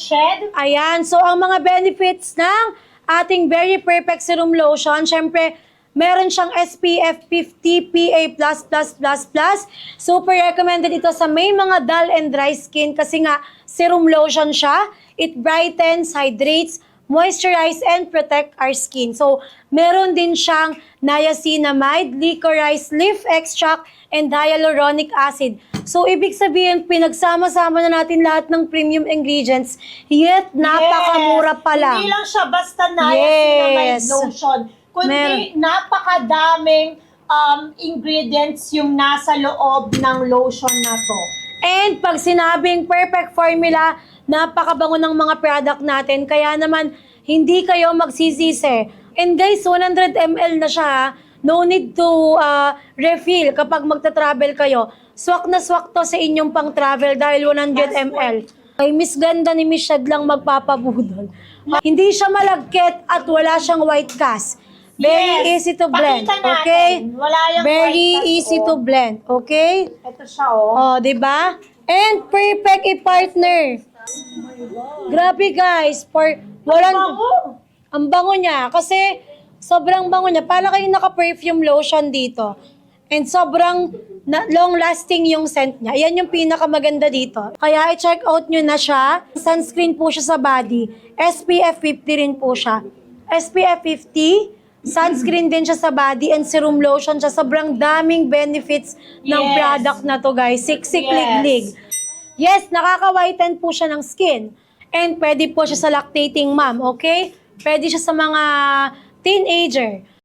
shed. Ayan, so ang mga benefits ng ating Very Perfect Serum Lotion, syempre, meron siyang SPF 50 PA+++++. Super recommended ito sa may mga dull and dry skin kasi nga serum lotion siya. It brightens, hydrates, moisturize, and protect our skin. So, meron din siyang niacinamide, licorice leaf extract, and hyaluronic acid. So, ibig sabihin, pinagsama-sama na natin lahat ng premium ingredients, yet napakamura pa lang. Hindi lang siya basta niacinamide Yes. lotion, kundi Meron. napakadaming um, ingredients yung nasa loob ng lotion na to. And pag sinabing perfect formula, napakabango ng mga product natin. Kaya naman, hindi kayo magsisisi. And guys, 100 ml na siya. ha. No need to uh, refill kapag magta-travel kayo. Swak na swak to sa inyong pang-travel dahil 100 That's ml. Kay Miss Ganda ni Miss Shad lang magpapabudol. Hindi siya malagkit at wala siyang white cast. Very Yes. easy to blend. Pakita natin. Okay? Wala yung Very white easy oh. to blend. Okay? Ito siya, oh. Oh, 'di ba? And perfect i-partner. Grabe guys, for walang Bango. ang bango niya kasi sobrang bango niya. Para kayong naka-perfume lotion dito. And sobrang na, long-lasting yung scent niya. Yan yung pinakamaganda dito. Kaya i-check out nyo na siya. Sunscreen po siya sa body. SPF 50 rin po siya. SPF 50, sunscreen din siya sa body and serum lotion siya. Sobrang daming benefits ng Yes. product na to guys. Siksik Yes. liglig. Yes, nakaka-whiten po siya ng skin. And pwede po siya sa lactating mom, okay? Pwede siya sa mga teenager.